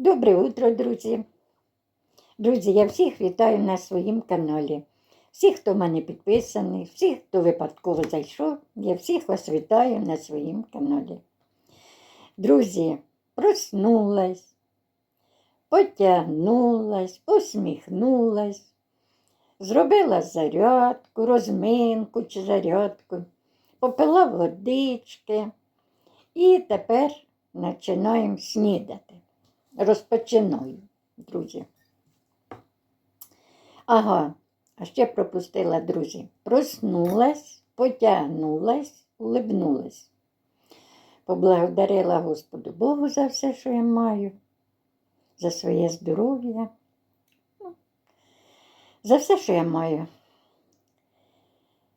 Добре утро, друзі. Друзі, я всіх вітаю на своїм каналі. Всіх, хто в мене підписаний, всіх, хто випадково зайшов, я всіх вас вітаю на своїм каналі. Друзі, проснулась, потягнулась, посміхнулась, зробила зарядку, розминку чи зарядку, попила водички і тепер починаємо снідати. Розпочинаю, друзі. Ага, а ще пропустила, друзі. Проснулась, потягнулась, улибнулась. Поблагодарила Господу Богу за все, що я маю, за своє здоров'я, ну, за все, що я маю.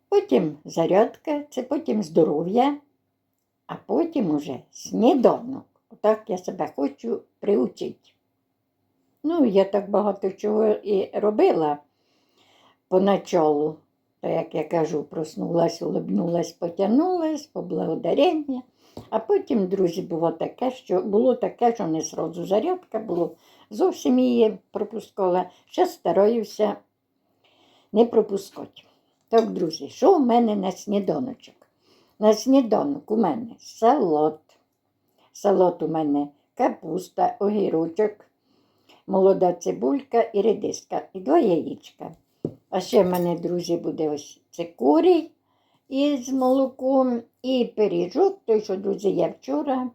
Потім зарядка, це потім здоров'я, а потім уже сніданок. Отак я себе хочу приучити. Ну, я так багато чого і робила поначалу. То, як я кажу, проснулась, улибнулась, потягнулась, поблагодарення. А потім, друзі, було таке, що було таке, що не зразу зарядка було. Зовсім її пропускала. Ще стараюся не пропускати. Так, друзі, що в мене на сніданочок? На сніданок у мене салат. Салат у мене капуста, огірочок, молода цибулька і редиска, і два яєчка. А ще в мене, друзі, буде ось цикорій із молоком і пиріжок, той, що, друзі, я вчора.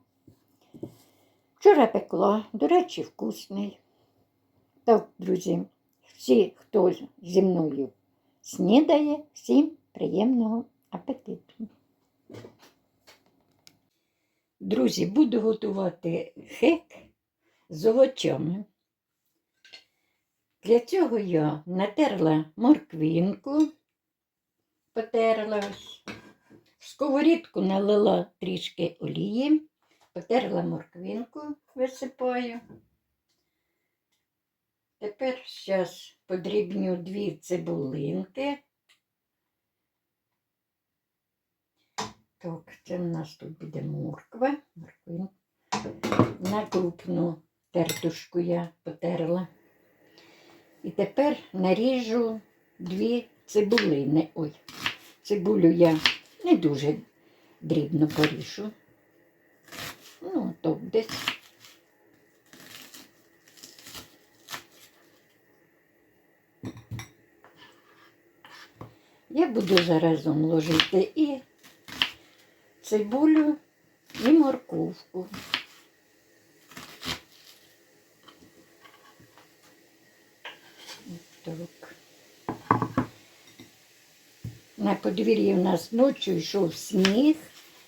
Вчора пекла, до речі, вкусний. Так, друзі, всі, хто зі мною снідає, всім приємного апетиту. Друзі, буду готувати хек з овочами. Для цього я натерла морквинку, потерла. В сковорідку налила трішки олії, потерла морквинку, висипаю. Тепер зараз подрібню дві цибулинки. Так, це в нас тут буде морква. Морквин. На крупну тертушку я потерла. І тепер наріжу дві цибулини. Ой, цибулю я не дуже дрібно поріжу. Ну, то десь. Я буду заразом ложити і цибулю і морковку. Так. На подвір'ї в нас ночі йшов сніг,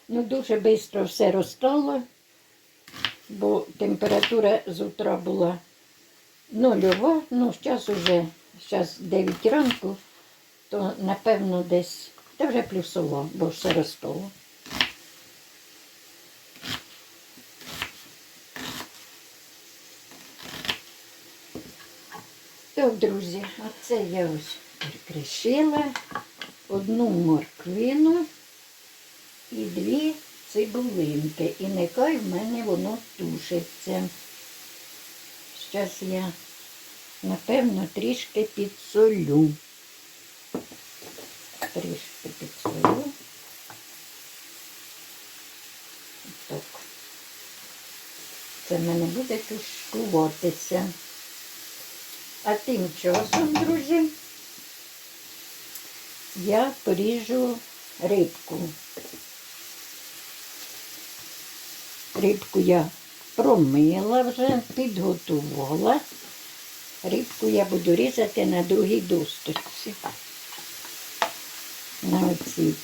ну дуже швидко все розтало, бо температура з утра була нульова, ну зараз уже зараз 9 ранку, то напевно десь, та вже плюсово, бо все розтало. Так, друзі, оце я ось перекришила одну морквину і дві цибулинки. І нехай в мене воно тушиться. Зараз я, напевно, трішки підсолю. Трішки підсолю. Так. Це в мене буде тушкуватися. А тим часом, друзі, я поріжу рибку. Рибку я промила вже, підготувала. Рибку я буду різати на другій досточці. На оцій.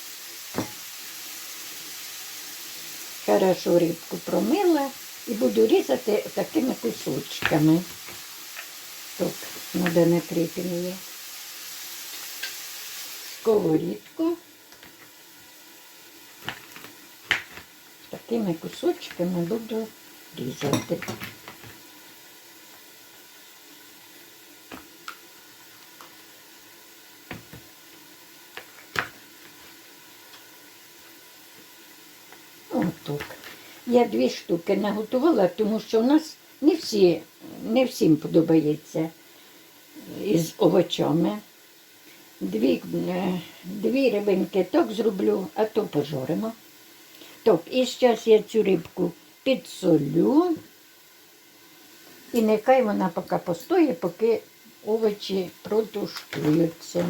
Хорошо рибку промила і буду різати такими кусочками. Так, треба накрити її. Сковорідку. Такими кусочками буду різати. Отак. Я дві штуки наготувала, тому що у нас Не всі, не всім подобається із овочами. Дві, е, дві рибинки так зроблю, а то пожоримо. Так, і зараз я цю рибку підсолю. І нехай вона поки постоїть, поки овочі протушкуються.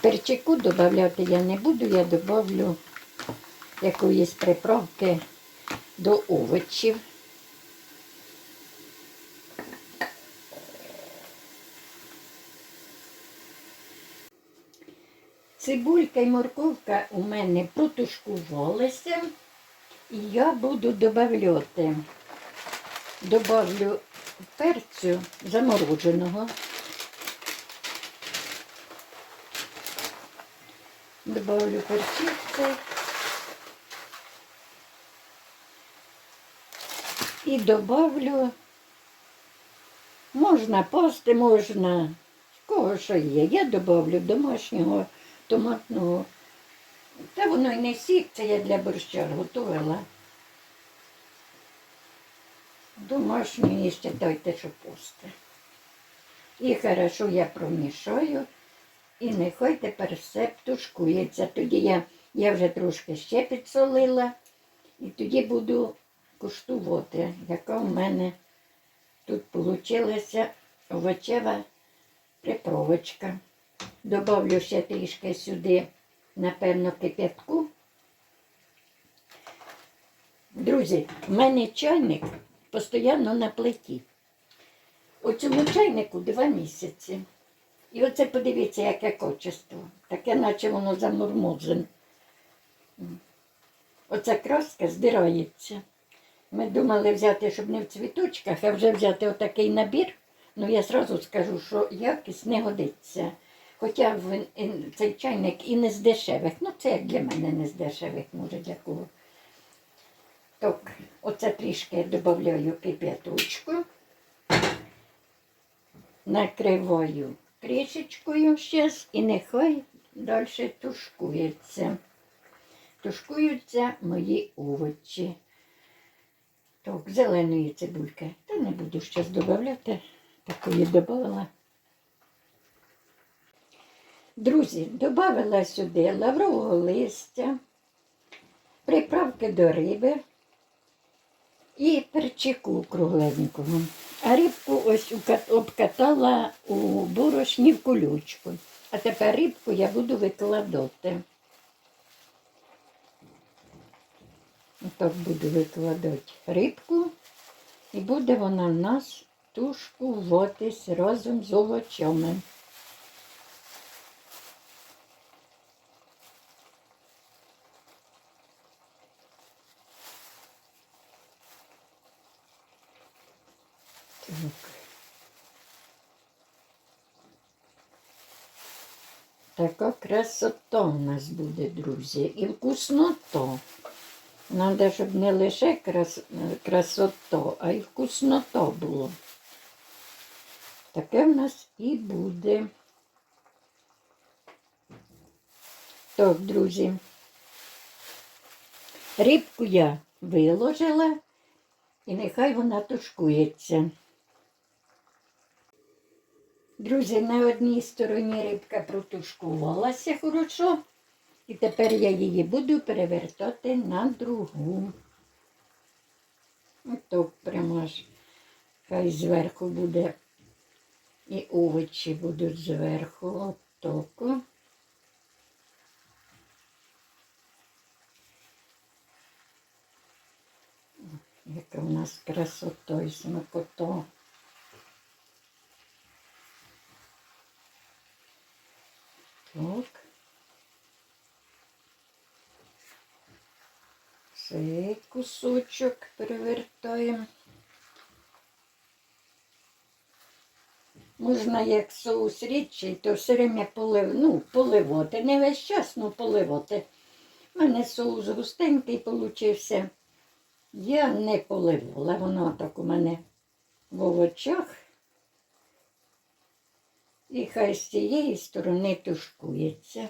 Перчику додати я не буду, я додавлю якоїсь приправки до овочів. Цибулька і морковка у мене протушкувалися, і я буду додавати. Добавлю перцю замороженого. Добавлю перчиці. І добавлю, можна пасти, можна, кого що є. Я добавлю домашнього томатного. Та воно й не сік, це я для борща готувала. Домашньої ще дайте, що пусте. І хорошо я промішаю. І нехай тепер все тушкується. Тоді я, я вже трошки ще підсолила. І тоді буду куштувати, яка в мене тут вийшла овочева приправочка. Добавлю ще трішки сюди, напевно, кип'ятку. Друзі, в мене чайник постійно на плиті. У цьому чайнику два місяці. І оце подивіться, яке качество. Таке, наче воно замурмозене. Оця краска здирається. Ми думали взяти, щоб не в цвіточках, а вже взяти отакий набір. Ну я одразу скажу, що якість не годиться. Хоча цей чайник і не з дешевих. Ну, це як для мене не з дешевих, може для кого. Так, оце трішки додаю кип'яточку. Накриваю кришечкою зараз і нехай далі тушкується. Тушкуються мої овочі. Так, зеленої цибульки. Та не буду зараз додавати. Такої додала. Друзі, додала сюди лаврового листя, приправки до риби і перчику кругленького. А рибку ось обкатала у борошні в колючку. А тепер рибку я буду викладати. Так буду викладати рибку, і буде вона в нас тушкуватись разом з овочами. Така красота у нас буде, друзі, і вкуснота. Надо, щоб не лише крас... красота, а й вкуснота було. Таке в нас і буде. Так, друзі. Рибку я виложила і нехай вона тушкується. Друзі, на одній стороні рибка протушкувалася хорошо. І тепер я її буду перевертати на другу. Отак прямо аж хай зверху буде. І овочі будуть зверху. Отак. Яка у нас красота і смакота. Так. Цей кусочок перевертаємо. Можна як соус рідчий, то все время полив, ну, поливати. Не весь час, ну поливати. У мене соус густенький получився. Я не поливала, воно так у мене в овочах. І хай з цієї сторони тушкується.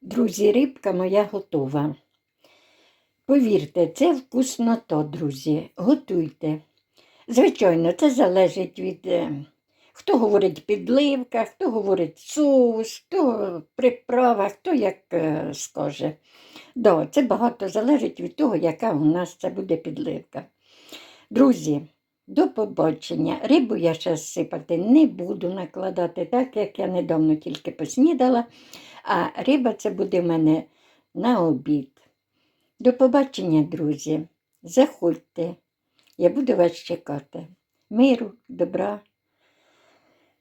Друзі, рибка моя готова. Повірте, це вкусно то, друзі. Готуйте. Звичайно, це залежить від. Хто говорить підливка, хто говорить соус, хто приправа, хто як е, скаже. Да, це багато залежить від того, яка у нас це буде підливка. Друзі, до побачення. Рибу я зараз сипати не буду накладати, так як я недавно тільки поснідала, а риба це буде в мене на обід. До побачення, друзі. Заходьте. Я буду вас чекати. Миру, добра.